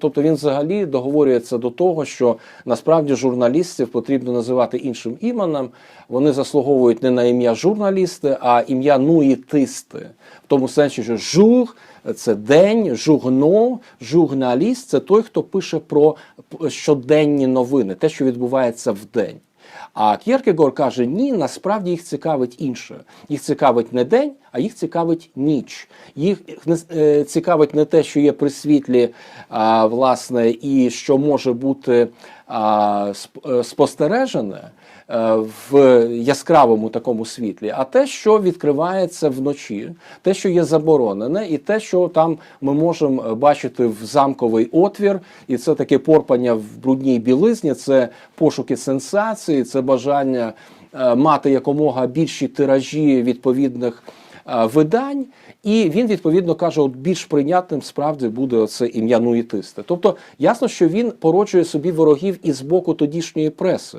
Тобто він взагалі договорюється до того, що насправді журналістів потрібно називати іншим іменем. Вони заслуговують не на ім'я журналісти, а ім'я нуїтисти. В тому сенсі, що жур це день, журно, журналіст це той, хто пише про щоденні новини, те, що відбувається в день. А Кєркегор каже: ні, насправді їх цікавить інше. Їх цікавить не день, а їх цікавить ніч. Їх не цікавить не те, що є при світлі, а, власне, і що може бути а, е, спостережене в яскравому такому світлі, а те, що відкривається вночі, те, що є заборонене, і те, що там ми можемо бачити в замковий отвір, і це таке порпання в брудній білизні, це пошуки сенсації, це бажання е, мати якомога більші тиражі відповідних е, видань. І він відповідно каже: от більш прийнятним справді буде це ім'я нуїтисти. Тобто ясно, що він породжує собі ворогів і з боку тодішньої преси.